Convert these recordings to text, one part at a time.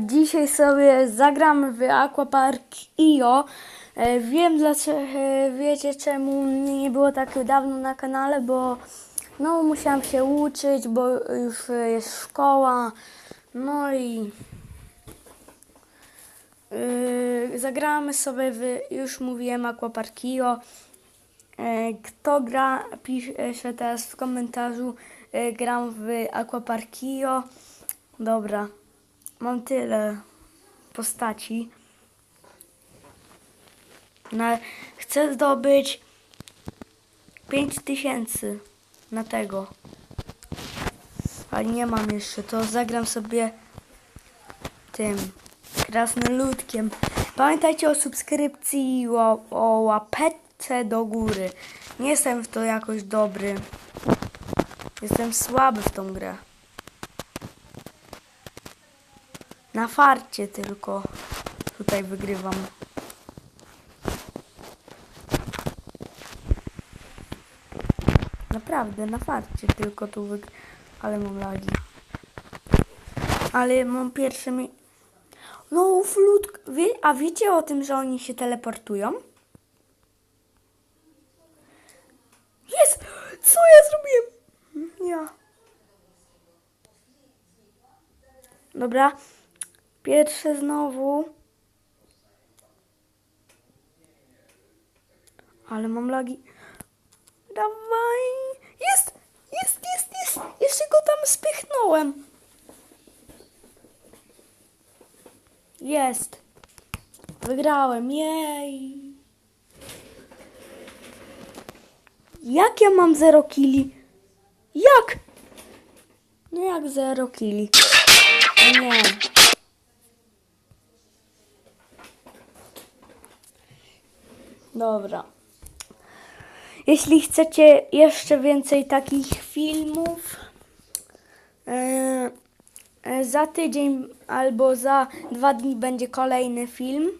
Dzisiaj sobie zagramy w Aquapark IO. E, Wiem dlaczego, e, wiecie czemu nie było tak dawno na kanale, bo no musiałam się uczyć, bo już jest szkoła. No i yy, zagramy sobie w, już mówiłem, Aquapark IO. Kto gra, pisze teraz w komentarzu. Gram w Aquaparkio. Dobra, mam tyle postaci. Na, chcę zdobyć 5000 na tego. Ale nie mam jeszcze, to zagram sobie tym krasnoludkiem. Pamiętajcie o subskrypcji i o, o łapeczce do góry. Nie jestem w to jakoś dobry. Jestem słaby w tą grę. Na farcie tylko tutaj wygrywam. Naprawdę, na farcie tylko tu wygrywam. Ale mam lagi. Ale mam pierwsze mi... No, flut... A wiecie o tym, że oni się teleportują? Jest! Co ja zrobiłem? Ja. Dobra. Pierwsze znowu. Ale mam lagi. Dawaj. Jest! Jest, jest, jest! Jeszcze go tam spychnąłem. Jest. Wygrałem. Jej. Jak ja mam 0 kili? Jak? No jak 0 kili? Dobra. Jeśli chcecie jeszcze więcej takich filmów, e, e, za tydzień albo za dwa dni będzie kolejny film.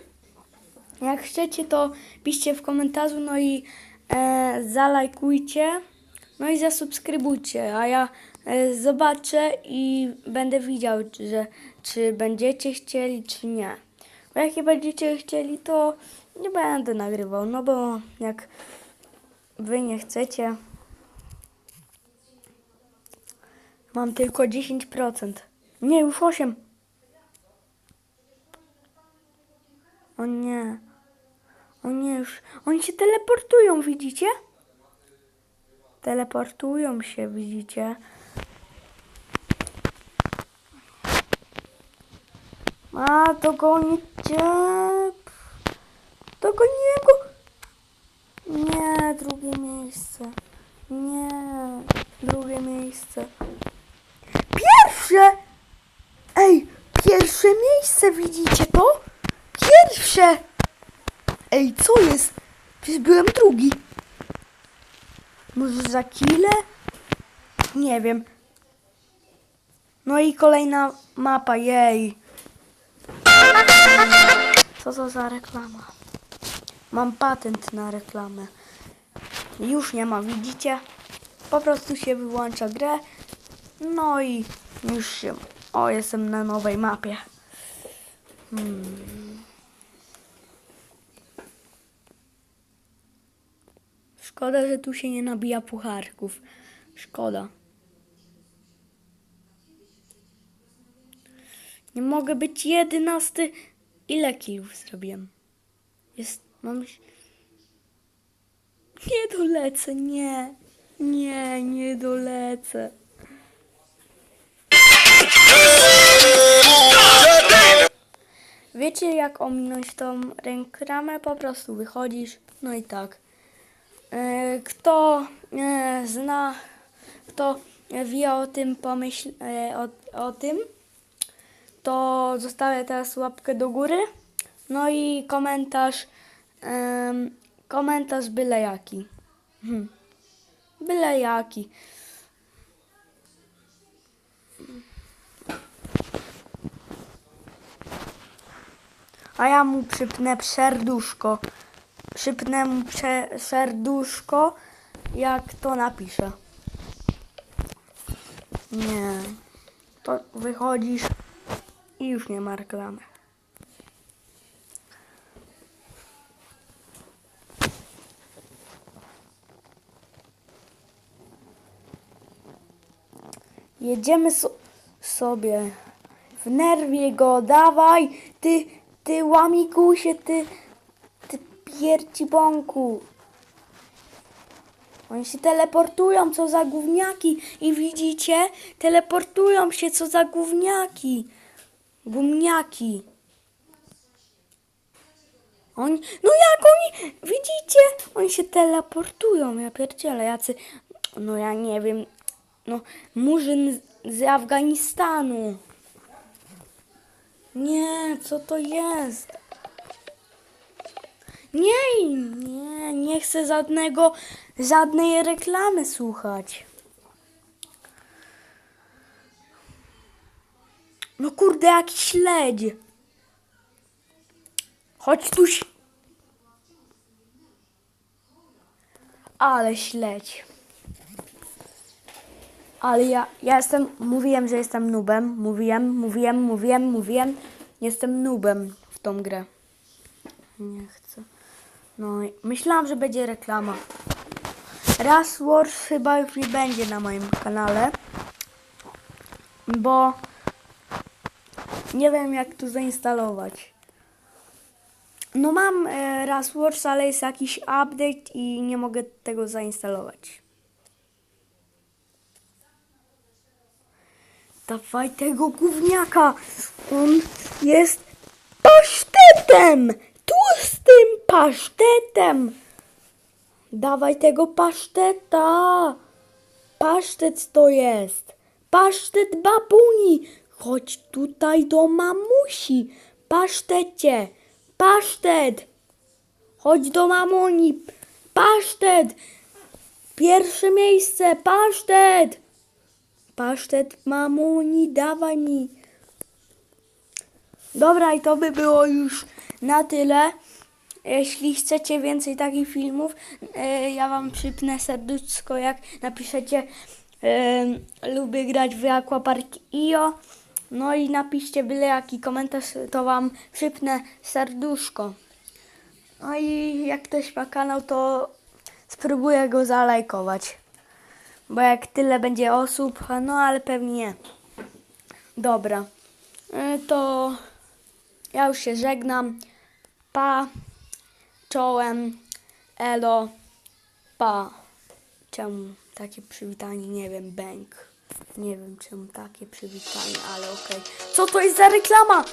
Jak chcecie, to piszcie w komentarzu, no i e, zalajkujcie, no i zasubskrybujcie, a ja e, zobaczę i będę widział, że, czy będziecie chcieli, czy nie. Bo jak nie będziecie chcieli, to nie będę nagrywał, no bo jak wy nie chcecie, mam tylko 10%. Nie, już 8. O nie. O nie, już. Oni się teleportują, widzicie? Teleportują się, widzicie? A, dogonicie. Dogoniłem go. Nie, drugie miejsce. Nie, drugie miejsce. Pierwsze! Ej, pierwsze miejsce, widzicie to? Pierwsze! Ej, co jest? Przecież byłem drugi. Może za kile? Nie wiem. No i kolejna mapa, jej. Co to za reklama? Mam patent na reklamę. Już nie ma, widzicie? Po prostu się wyłącza grę. No i już się... O, jestem na nowej mapie. Hmm. Szkoda, że tu się nie nabija pucharków. Szkoda. Nie mogę być jedenasty. Ile kilów zrobiłem? Jest, mam... Nie dolecę, nie. Nie, nie dolecę. Wiecie jak ominąć tą reklamę? Po prostu wychodzisz, no i tak. E, Kto e, zna, kto wie o tym, pomyśl e, o, o tym, to zostawię teraz łapkę do góry. No i komentarz, em, komentarz byle jaki. Hmm. Byle jaki. A ja mu przypnę serduszko. Przypnę mu serduszko, jak to napiszę. Nie. To wychodzisz I już nie ma reklamy. Jedziemy so sobie. W nerwie go, dawaj, ty, ty łamigusie, ty, ty pierci bąku. Oni się teleportują, co za gówniaki. I widzicie? Teleportują się, co za gówniaki. Gumniaki. Oni, no jak oni, widzicie? Oni się teleportują, ja pierdzielę, jacy, no ja nie wiem, no murzyn z- Afganistanu. Nie, co to jest? Nie, nie, nie chcę żadnego, żadnej reklamy słuchać. No kurde, jaki śledź. Chodź tu. ś- Ale śledź. Ale ja, ja jestem, mówiłem, że jestem nubem. Mówiłem, mówiłem, mówiłem, mówiłem. Jestem nubem w tą grę. Nie chcę. No, i myślałam, że będzie reklama. Raz Wars chyba już nie będzie na moim kanale. Bo nie wiem jak tu zainstalować. No mam e, Raz Wars, ale jest jakiś update i nie mogę tego zainstalować. Dawaj tego gówniaka. On jest pasztetem. Tłustym pasztetem. Dawaj tego paszteta. Pasztet to jest. Pasztet babuni. Chodź tutaj do mamusi. Pasztecie. Pasztet. Chodź do mamuni. Pasztet. Pierwsze miejsce. Pasztet. Pasztet mamuni, dawaj mi. Dobra, i to by było już na tyle. Jeśli chcecie więcej takich filmów, e, ja wam przypnę serduszko, jak napiszecie e, lubię grać w Aquapark IO. No i napiszcie byle jaki komentarz, to wam przypnę serduszko. No i jak ktoś ma kanał, to spróbuję go zalajkować. Bo jak tyle będzie osób, no ale pewnie nie. Dobra. Y, To ja już się żegnam. Pa. Czołem. Elo. Pa. Czemu takie przywitanie? Nie wiem, bęk. Nie wiem czemu takie przywitanie, ale okej. Co to jest za reklama?